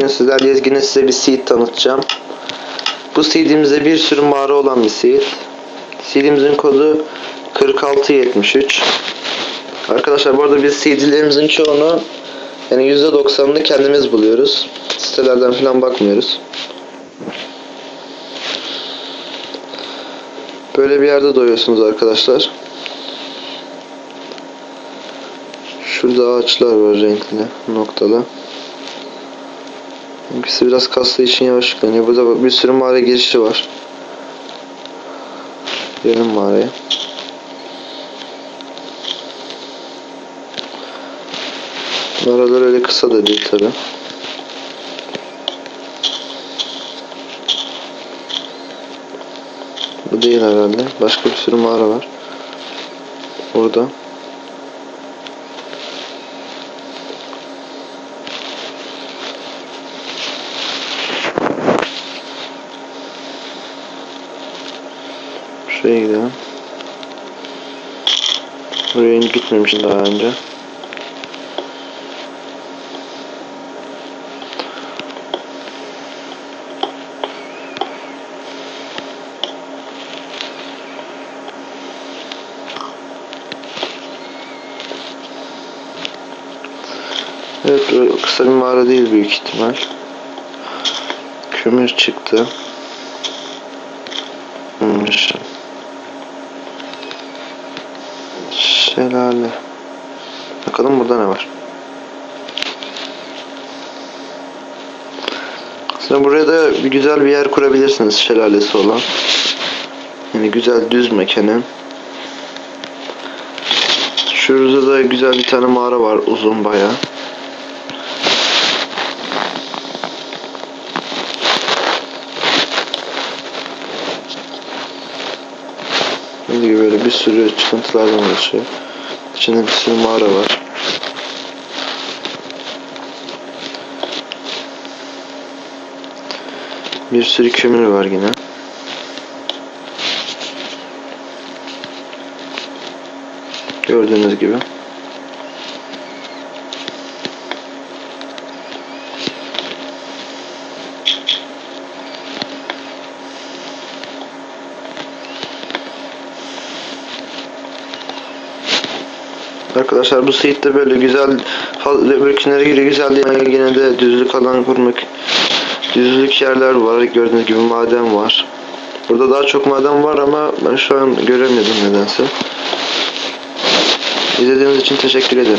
Bugün sizlerle yine size bir seed tanıtacağım. Bu seedimizde bir sürü mağara olan bir seed. Seedimizin kodu 4673. Arkadaşlar bu arada biz seedlerimizin çoğunu yani %90'ını kendimiz buluyoruz. Sitelerden falan bakmıyoruz. Böyle bir yerde doyuyorsunuz arkadaşlar. Şurada ağaçlar var renkli noktalı. İkisi biraz kastığı için yavaş yükleniyor. Burada bir sürü mağara girişi var. Girelim mağaraya. Mağaralar öyle kısa da değil tabi. Bu değil herhalde. Başka bir sürü mağara var. Burada. Şuraya gidelim. Buraya hiç gitmemiştim daha önce. Evet kısa bir mağara değil büyük ihtimal. Kömür çıktı. Şelale. Bakalım burada ne var. Aslında buraya da bir güzel bir yer kurabilirsiniz şelalesi olan. Yani güzel düz mekanı. Şurada da güzel bir tane mağara var uzun bayağı. Dediğim gibi böyle bir sürü çıkıntılardan oluşuyor. İçinde bir sürü mağara var. Bir sürü kömür var yine. Gördüğünüz gibi. Arkadaşlar bu site böyle güzel öbürkünlere göre güzel değil. Yine de düzlük alan kurmak düzlük yerler var. Gördüğünüz gibi maden var. Burada daha çok maden var ama ben şu an göremedim nedense. İzlediğiniz için teşekkür ederim